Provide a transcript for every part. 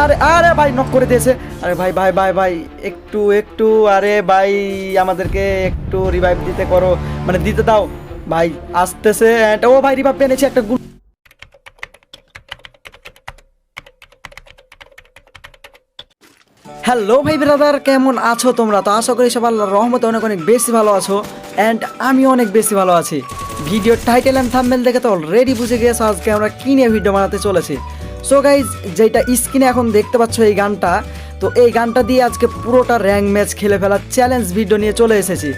আরে আরে ভাই নক করে দিয়েছে। আরে ভাই ভাই ভাই ভাই, একটু একটু, আরে ভাই, আমাদেরকে একটু রিভাইভ দিতে করো। মানে দিতে দাও। ভাই, আসতেছে ও ভাই রিভাইভ একটা হ্যালো ভাই ব্রাদার কেমন আছো তোমরা? তো আশা করি সব আল্লাহর রহমতে অনেক অনেক বেশি ভালো আছো। অ্যান্ড আমি অনেক বেশি ভালো আছি। ভিডিও টাইটেল অ্যান্ড থাম্বনেল দেখে তো অলরেডি বুঝে গিয়েছো আজকে আমরা কী নিয়ে ভিডিও বানাতে চলেছি। সো গাইজ যেটা স্ক্রিনে এখন দেখতে পাচ্ছ এই গানটা তো এই গানটা দিয়ে আজকে পুরোটা র্যাঙ্ক ম্যাচ খেলে ফেলার চ্যালেঞ্জ ভিডিও নিয়ে চলে এসেছি।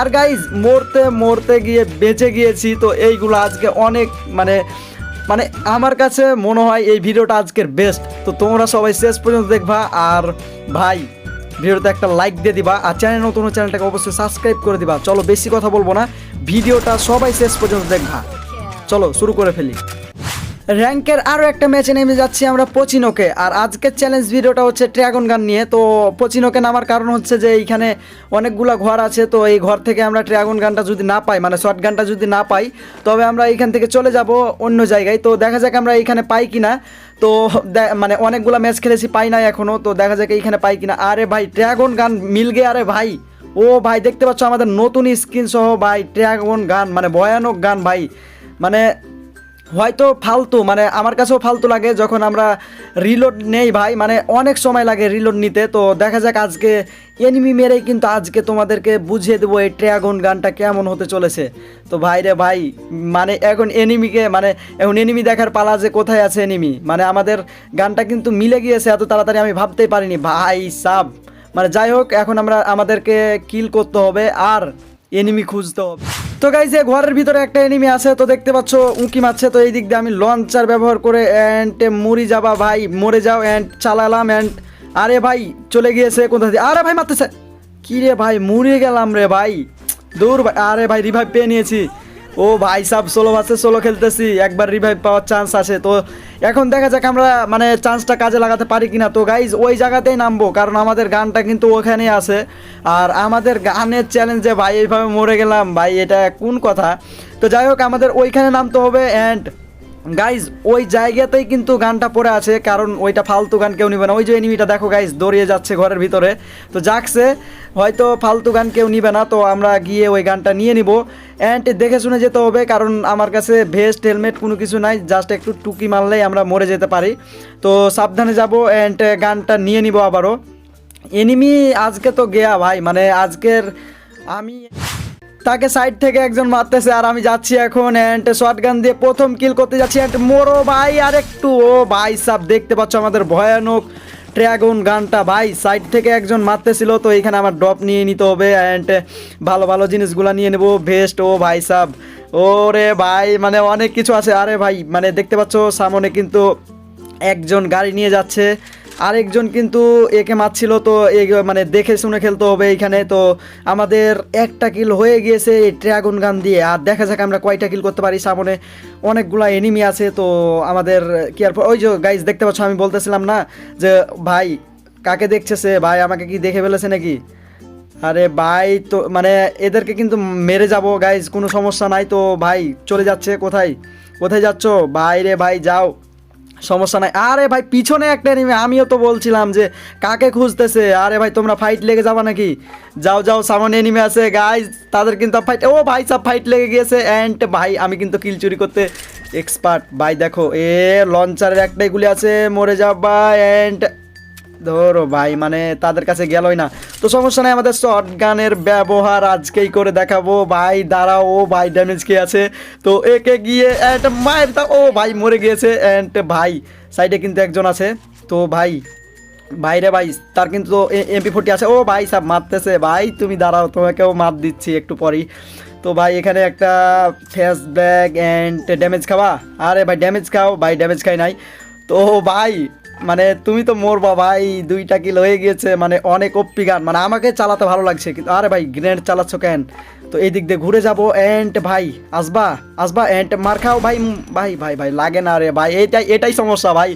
আর গাইজ মরতে মরতে গিয়ে বেঁচে গিয়েছি তো এইগুলো আজকে অনেক মানে মানে আমার কাছে মনে হয় এই ভিডিওটা আজকের বেস্ট তো তোমরা সবাই শেষ পর্যন্ত দেখবা আর ভাই ভিডিওতে একটা লাইক দিয়ে দিবা আর চ্যানেল নতুন চ্যানেলটাকে অবশ্যই সাবস্ক্রাইব করে দিবা। চলো বেশি কথা বলব না ভিডিওটা সবাই শেষ পর্যন্ত দেখবা। চলো শুরু করে ফেলি। র্যাঙ্কের আরও একটা ম্যাচে নেমে যাচ্ছি আমরা পচিনোকে। আর আজকের চ্যালেঞ্জ ভিডিওটা হচ্ছে ড্রাগন গান নিয়ে। তো পচিনোকে নামার কারণ হচ্ছে যে এইখানে অনেকগুলো ঘর আছে। তো এই ঘর থেকে আমরা ড্রাগন গানটা যদি না পাই মানে শর্ট গানটা যদি না পাই, তবে আমরা এইখান থেকে চলে যাব অন্য জায়গায়। তো দেখা যাক আমরা এইখানে পাই কিনা। তো মানে অনেকগুলো ম্যাচ খেলেছি, পাই না এখনও তো দেখা যাক এইখানে পাই কিনা। আরে ভাই ড্রাগন গান মিল গে আরে ভাই। ও ভাই, দেখতে পাচ্ছ আমাদের নতুন স্কিন সহ ভাই ড্রাগন গান মানে ভয়ানক গান ভাই। মানে হয়তো ফালতু মানে আমার কাছেও ফালতু লাগে যখন আমরা রিলোড নেই ভাই মানে অনেক সময় লাগে রিলোড নিতে। তো দেখা যাক আজকে এনিমি মেরেই কিন্তু আজকে তোমাদেরকে বুঝিয়ে দেবো এই ট্র্যাগন গানটা কেমন হতে চলেছে। তো ভাই রে ভাই মানে এখন এনিমিকে মানে এখন এনিমি দেখার পালা যে কোথায় আছে এনিমি মানে আমাদের গানটা কিন্তু মিলে গিয়েছে, এত তাড়াতাড়ি আমি ভাবতেই পারিনি। ভাই সাব মানে যাই হোক, এখন আমরা আমাদেরকে কিল করতে হবে আর এনিমি খুঁজতে হবে। তো গাইজ এই ঘরের ভিতরে একটা এনিমি আছে, তো দেখতে পাচ্ছ উঁকি মারছে। তো এই দিক দিয়ে আমি লঞ্চার ব্যবহার করে অ্যান্ড মরি যাবা ভাই, মরে যাও অ্যান্ড চালালাম অ্যান্ড আরে ভাই, চলে গিয়েছে কোথা দিয়ে? আরে ভাই, মারতেছে। কি রে ভাই, মরে গেলাম রে ভাই। দূর ভাই, আরে ভাই রিভাইভ পেয়ে নিয়েছি। ও ভাই, সাব সোলো ভার্সেস সোলো খেলতেছি। একবার রিভাইভ পাওয়ার চান্স আছে। তো এখন দেখা যাক আমরা মানে চান্সটা কাজে লাগাতে পারি কিনা। তো গাইজ ওই জায়গাতেই নামবো, কারণ আমাদের গানটা কিন্তু ওখানেই আছে। আর আমাদের গানের চ্যালেঞ্জে ভাই, এইভাবে মরে গেলাম। ভাই, এটা কোন কথা? তো যাই হোক, আমাদের ওইখানে নামতে হবে অ্যান্ড গাইজ ওই জায়গাতেই কিন্তু গানটা পড়ে আছে, কারণ ওইটা ফালতু গান কেউ নিবে না। ওই যে এনিমিটা দেখো গাইজ দৌড়িয়ে যাচ্ছে ঘরের ভিতরে। তো যাকছে, হয়তো ফালতু গান কেউ নিবে না, তো আমরা গিয়ে ওই গানটা নিয়ে নিব। অ্যান্ড দেখে শুনে যেতে হবে, কারণ আমার কাছে ভেস্ট হেলমেট কোনো কিছু নাই জাস্ট একটু টুকি মারলেই আমরা মরে যেতে পারি। তো সাবধানে যাব অ্যান্ড গানটা নিয়ে নিব আবারও। এনিমি আজকে তো গেয়া ভাই মানে আজকের আমি তাকে সাইড থেকে একজন মারতেছে আর আমি যাচ্ছি এখন অ্যান্ড শর্ট গান দিয়ে প্রথম কিল করতে যাচ্ছি অ্যান্ড মোরো ভাই আর একটু ও ভাই সাব, দেখতে পাচ্ছ আমাদের ভয়ানক ড্রাগন গানটা ভাই সাইড থেকে একজন মারতেছিল, তো এখানে আমার ড্রপ নিয়ে নিতে হবে অ্যান্ড ভালো ভালো জিনিসগুলো নিয়ে নেব ভেস্ট ও ভাই সাব, ওরে ভাই মানে অনেক কিছু আছে। আরে ভাই মানে দেখতে পাচ্ছ, সামনে কিন্তু একজন গাড়ি নিয়ে যাচ্ছে। আরেকজন কিন্তু একে মারছিল, তো মানে দেখে শুনে খেলতে হবে এইখানে। তো আমাদের একটা কিল হয়ে গিয়েছে এই ড্রাগন গান দিয়ে। আর দেখা যাক আমরা কয়টা কিল করতে পারি। সামনে অনেকগুলা এনিমি আছে, তো আমাদের কি আর ওই যে গাইজ দেখতে পাচ্ছ, আমি বলতেছিলাম না যে, ভাই, কাকে দেখছে সে ভাই, আমাকে কি দেখে ফেলেছে নাকি? আরে ভাই, তো মানে এদেরকে কিন্তু মেরে যাব গাইজ কোনো সমস্যা নাই। তো ভাই, চলে যাচ্ছে, কোথায়? কোথায় যাচ্ছ? ভাই রে ভাই, যাও। সমস্যা নাই। আরে ভাই, পিছনে একটা এনিমি আমিও তো বলছিলাম যে কাকে খুঁজতেছে? আরে ভাই, তোমরা ফাইট লেগে যাবে নাকি? যাও যাও, সামনে এনিমি আছে। গাইজ তাদের কিন্তু ফাইট ও ভাই, সব ফাইট লেগে গিয়েছে। অ্যান্ড ভাই, আমি কিন্তু কিল চুরি করতে এক্সপার্ট ভাই, দেখো, এ লঞ্চারের একটাই গুলি আছে, মরে যাবা। অ্যান্ড ধরো ভাই মানে তাদের কাছে গেলই না। তো সমস্যা নাই, আমাদের শর্ট গানের ব্যবহার আজকেই করে দেখাবো। ভাই, দাঁড়াও, ও ভাই ড্যামেজ কে আছে। তো একে গিয়ে একটা মায়ের তা ও ভাই, মরে গিয়েছে অ্যান্ড ভাই সাইডে কিন্তু একজন আছে। তো ভাই ভাইরে ভাই, তার কিন্তু এমপি ফোর্টি আছে। ও ভাই, সব মারতেছে। ভাই, তুমি দাঁড়াও, তোমাকেও মার দিচ্ছি একটু পরেই। তো ভাই, এখানে একটা ফেস ব্যাগ অ্যান্ড ড্যামেজ খাওয়া। আরে ভাই ড্যামেজ খাও। ভাই ড্যামেজ খাই নাই। তো ভাই মানে তুমি তো মোর বাবা, এই দুইটা কিল হয়ে গিয়েছে মানে অনেক অপ্পি গান মানে আমাকে চালাতে ভালো লাগছে, কিন্তু আরে ভাই গ্রেনেড চালাচ্ছ কেন? তো এই দিক দিয়ে ঘুরে যাব এন্ড ভাই, আসবা? আসবা এন্ড মার খাও, ভাই ভাই ভাই ভাই, লাগে না রে, ভাই, এটাই এটাই সমস্যা, ভাই।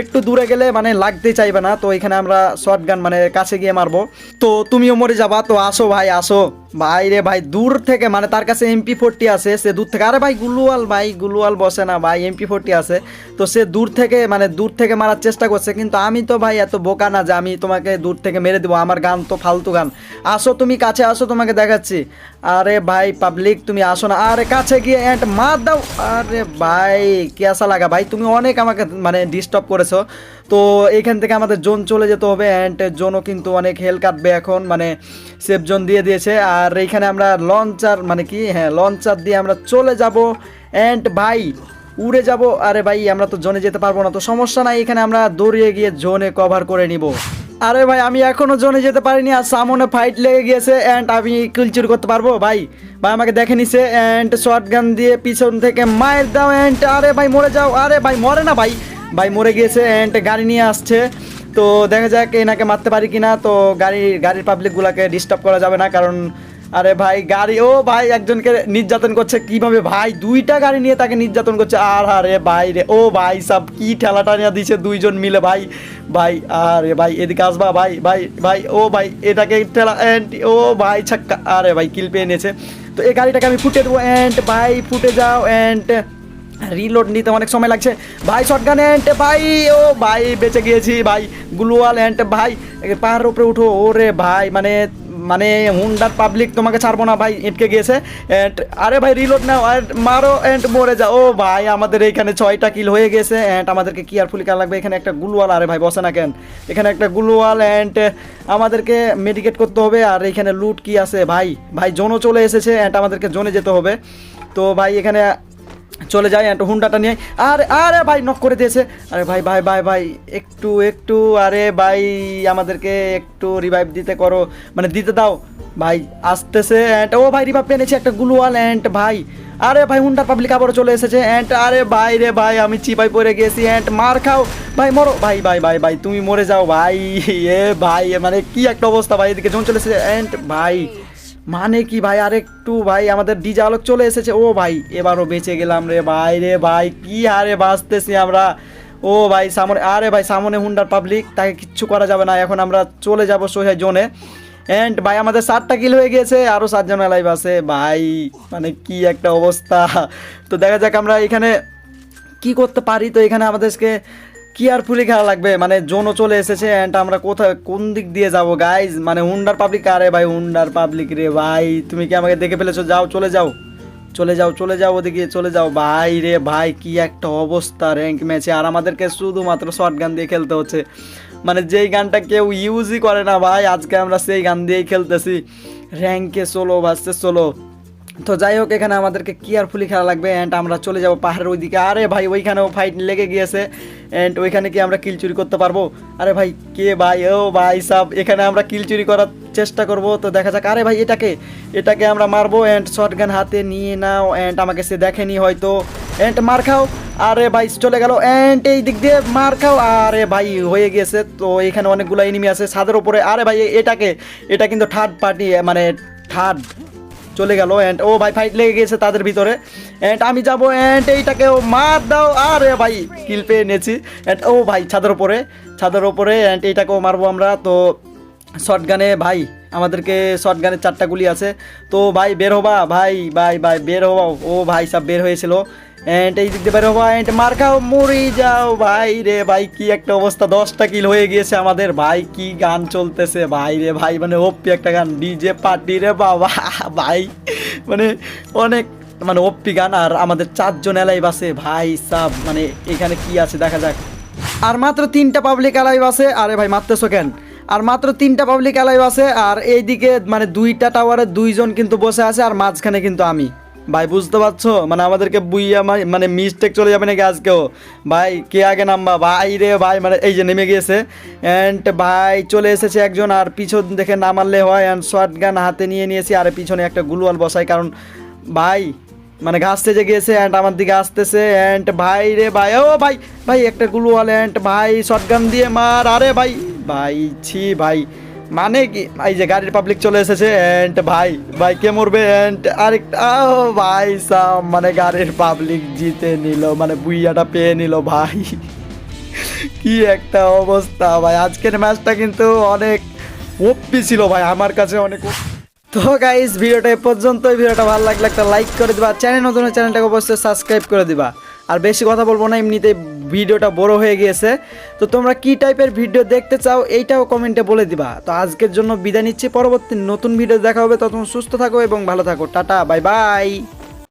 একটু দূরে গেলে মানে লাগতে চাইবে না, তো এখানে আমরা শর্ট গান মানে কাছে গিয়ে মারবো। তো তুমিও মরে যাবা, তো আসো, ভাই আসো। ভাই রে, ভাই, দূর থেকে মানে তার কাছে এমপি ফোরটি আছে, সে দূর থেকে, আরে ভাই, গুলুয়াল ভাই, গুলুয়াল বসে না, ভাই এমপি ফোরটি আছে। তো সে দূর থেকে মানে দূর থেকে মারার চেষ্টা করছে, কিন্তু আমি তো, ভাই, এত বোকা না যে আমি তোমাকে দূর থেকে মেরে দেবো, আমার গান তো ফালতু গান। আসো, তুমি কাছে আসো, তোমাকে দেখাচ্ছি। আরে ভাই পাবলিক তুমি আসো না। আরে কাছে গিয়ে অ্যান্ড মার দাও আরে ভাই কেসা লাগা? ভাই, তুমি অনেক আমাকে মানে ডিস্টার্ব করেছ। তো এখান থেকে আমাদের জোন চলে যেতে হবে অ্যান্ড জোনও কিন্তু অনেক হেল কাটবে এখন মানে সেফ জোন দিয়ে দিয়েছে। আর এইখানে আমরা লঞ্চার মানে কি? হ্যাঁ লঞ্চার দিয়ে আমরা চলে যাব অ্যান্ড ভাই, উড়ে যাব। আরে ভাই, আমরা তো জোনে যেতে পারব না, তো সমস্যা নাই, এখানে আমরা দৌড়িয়ে গিয়ে জোনে কভার করে নিব। আরে ভাই, আমি এখনও জোনে যেতে পারিনি আর সামনে ফাইট লেগে গিয়েছে অ্যান্ড আমি কিলচুর করতে পারব। ভাই ভাই আমাকে দেখে নিছে অ্যান্ড শর্ট গান দিয়ে পিছন থেকে মায়ের দাও অ্যান্ড আরে ভাই, মরে যাও। আরে ভাই, মরে না ভাই। ভাই, মরে গিয়েছে অ্যান্ড গাড়ি নিয়ে আসছে। তো দেখা যাক এনাকে মারতে পারি কিনা। তো গাড়ি, গাড়ির পাবলিকগুলোকে ডিস্টার্ব করা যাবে না কারণ আরে ভাই, গাড়ি, ও ভাই, একজনকে নির্যাতন করছে। কীভাবে ভাই, দুইটা গাড়ি নিয়ে তাকে নির্যাতন করছে। আর আরে ভাই রে, ও ভাই সব, কি ঠেলাটা নিয়ে দিছে দুইজন মিলে ভাই। ভাই, আরে ভাই, এদিকে আসবা, ভাই ভাই ভাই, ও ভাই, এটাকে ঠেলা অ্যান্ড ও ভাই, ছাক্কা, আরে ভাই কিল পেয়ে নিয়েছে। তো এই গাড়িটাকে আমি ফুটে দেবো অ্যান্ড ভাই, ফুটে যাও অ্যান্ড রিলোড নিতে অনেক সময় লাগছে। ভাই শটগান অ্যান্ড ভাই, ও ভাই, বেঁচে গিয়েছি, ভাই, গ্লুয়াল অ্যান্ড ভাই, পাহাড়ের উপরে উঠো, ওরে ভাই মানে মানে হুন্ডার পাবলিক তোমাকে ছাড়বো না ভাই, এটকে গিয়েছে। অ্যান্ড আরে ভাই রিলোড নাও আর মারো অ্যান্ড মরে যাও ও ভাই, আমাদের এইখানে ছয়টা কিল হয়ে গেছে। অ্যান্ড আমাদেরকে কেয়ারফুলি কার লাগবে এখানে একটা গুলওয়াল, আরে ভাই, বসে না কেন? এখানে একটা গুলওয়াল অ্যান্ড আমাদেরকে মেডিকেট করতে হবে। আর এখানে লুট কি আছে? ভাই ভাই, জোনও চলে এসেছে। অ্যান্ড আমাদেরকে জোনে যেতে হবে। তো ভাই, এখানে চলে যায় একটা হুন্ডাটা নিয়ে। আরে আরে ভাই নক করে দিয়েছে। আরে ভাই ভাই ভাই ভাই, একটু একটু, আরে ভাই, আমাদেরকে একটু রিভাইভ দিতে করো। মানে দিতে দাও। ভাই, আসতেছে অ্যান্ড ও ভাই রিভাইভ পেয়েছে একটা গুলওয়াল অ্যান্ড ভাই। আরে ভাই হুন্ডা পাবলিক আবারও চলে এসেছে অ্যান্ড আরে ভাই রে ভাই, আমি চিপাই পড়ে গেছি অ্যান্ড মার খাও। ভাই, মরো। ভাই ভাই ভাই ভাই, তুমি মরে যাও। ভাই, এ ভাই মানে কি একটা অবস্থা, ভাই, এদিকে যখন চলে এসেছে অ্যান্ড ভাই মানে কি ভাই? আরেকটু ভাই, আমাদের ডিজে আলোক চলে এসেছে। ও ভাই, এবারও বেঁচে গেলাম রে ভাই রে ভাই, কি হারে বাঁচতেছি আমরা। ও ভাই, সামনে, আরে ভাই, সামনে হুন্ডার পাবলিক, তাকে কিচ্ছু করা যাবে না। এখন আমরা চলে যাব সোহাই জোনে। অ্যান্ড ভাই, আমাদের সাতটা কিল হয়ে গিয়েছে আরও সাতজন লাইভ আছে। ভাই মানে কি একটা অবস্থা। তো দেখা যাক আমরা এখানে কি করতে পারি। তো এখানে আমাদেরকে কেয়ারফুলি খেলা লাগবে? মানে জোনও চলে এসেছে অ্যান্ড আমরা কোথায়, কোন দিক দিয়ে যাব? গাইজ মানে হুন্ডার পাবলিক আরে ভাই, হুন্ডার পাবলিক রে ভাই। তুমি কি আমাকে দেখে ফেলেছো? যাও, চলে যাও। চলে যাও চলে যাও ওদিকে, চলে যাও। ভাই রে ভাই, কি একটা অবস্থা র্যাঙ্ক ম্যাচে আর আমাদেরকে শুধুমাত্র শর্ট গান দিয়ে খেলতে হচ্ছে। মানে যেই গানটা কেউ ইউজই করে না ভাই, আজকে আমরা সেই গান দিয়েই খেলতেছি। র্যাঙ্কে ষোলো ভাসছে ষোলো। তো যাই হোক, এখানে আমাদেরকে কেয়ারফুলি খেলা লাগবে অ্যান্ড আমরা চলে যাব পাহাড়ের ওইদিকে। আরে ভাই, ওইখানেও ফাইট লেগে গিয়েছে। অ্যান্ড ওইখানে কি আমরা কিল চুরি করতে পারব? আরে ভাই, কে ভাই? ও ভাই সব, এখানে আমরা কিল চুরি করার চেষ্টা করব। তো দেখা যাক, আরে ভাই, এটাকে? এটাকে আমরা মারবো অ্যান্ড শর্টগান হাতে নিয়ে নাও। অ্যান্ড আমাকে সে দেখেনি হয়তো। অ্যান্ড মার খাও। আরে ভাই, চলে গেল। অ্যান্ড এই দিক দিয়ে মার খাও। আরে ভাই, হয়ে গিয়েছে। তো এখানে অনেকগুলো এনিমি আছে। ছাদের ওপরে আরে ভাই এটাকে? এটা কিন্তু থার্ড পার্টি মানে থার্ড চলে গেল অ্যান্ড ও ভাই ফাইট লেগে গেছে তাদের ভিতরে। অ্যান্ড আমি যাব অ্যান্ড এইটাকেও মার দাও। আরে ভাই কিল পেয়ে নিয়েছি অ্যান্ড ও ভাই, ছাদের ওপরে ছাদের ওপরে অ্যান্ড এইটাকেও মারবো আমরা। তো শর্ট গানে ভাই, আমাদেরকে শর্ট গানের চারটা গুলি আছে। তো ভাই, বের হবা। ভাই ভাই ভাই, বের হবা ও ভাই, সব বের হয়েছিল। অ্যান্ড এই দিক দিয়ে হবা অ্যান্ড মার খাও, মরে যাও। ভাই রে ভাই, কি একটা অবস্থা, দশটা কিল হয়ে গিয়েছে আমাদের। ভাই, কি গান চলতেছে, ভাই রে ভাই মানে ওপি একটা গান ডিজে পার্টি রে বাবা, ভাই। মানে অনেক মানে ওপি গান, আর আমাদের চারজন এলাই বাসে ভাই, সাব মানে এখানে কি আছে, দেখা যাক। আর মাত্র তিনটা পাবলিক অ্যালাইভ আছে, আরে ভাই, মারতেছো কেন? আর মাত্র তিনটা পাবলিক অ্যালাইভ আছে, আর এইদিকে মানে দুইটা টাওয়ারে দুইজন কিন্তু বসে আছে, আর মাঝখানে কিন্তু আমি। ভাই, বুঝতে পারছ? মানে আমাদেরকে বুইয়া মানে মিস্টেক চলে যাবে নাকি আজকেও? ভাই, কে আগে নামবা? ভাই রে, ভাই মানে এই যে নেমে গিয়েছে। অ্যান্ড ভাই, চলে এসেছে একজন আর পিছন দেখে না মারলে হয়। অ্যান্ড শর্ট গান হাতে নিয়ে নিয়েছি আর পিছনে একটা গুলওয়াল বসাই কারণ ভাই মানে ঘাস সেজে গিয়েছে অ্যান্ড আমার দিকে আসতেছে। অ্যান্ড ভাই রে, ভাই, ও ভাই ভাই, একটা গুলওয়াল। অ্যান্ড ভাই শটগান দিয়ে মার। আরে ভাই ভাই, ছি, ভাই। মানে কি? এই যে গাড়ির পাবলিক চলে এসেছে এন্ড ভাই ভাই কে মরবে? এন্ড আরেকটা ভাই সাম মানে গাড়ির পাবলিক জিতে নিল মানে বুইয়াটা পেয়ে নিল, ভাই। কি একটা অবস্থা, ভাই। আজকের ম্যাচটা কিন্তু অনেক ওপি ছিল, ভাই, আমার কাছে অনেক তো গাইস ভিডিওটা এ পর্যন্তই। ভিডিওটা ভালো লাগলে একটা লাইক করে দিবা। চ্যানেল নতুন চ্যানেলটাকে অবশ্যই সাবস্ক্রাইব করে দিবা। আর বেশি কথা বলব না এমনিতে ভিডিওটা বড় হয়ে গিয়েছে। তো তোমরা কি টাইপের ভিডিও দেখতে চাও এইটাও কমেন্টে বলে দিবা। তো আজকের জন্য বিদায় নিচ্ছি। পরবর্তী নতুন ভিডিও দেখা হবে। তখন সুস্থ থাকো এবং ভালো থাকো। Tata, bye bye.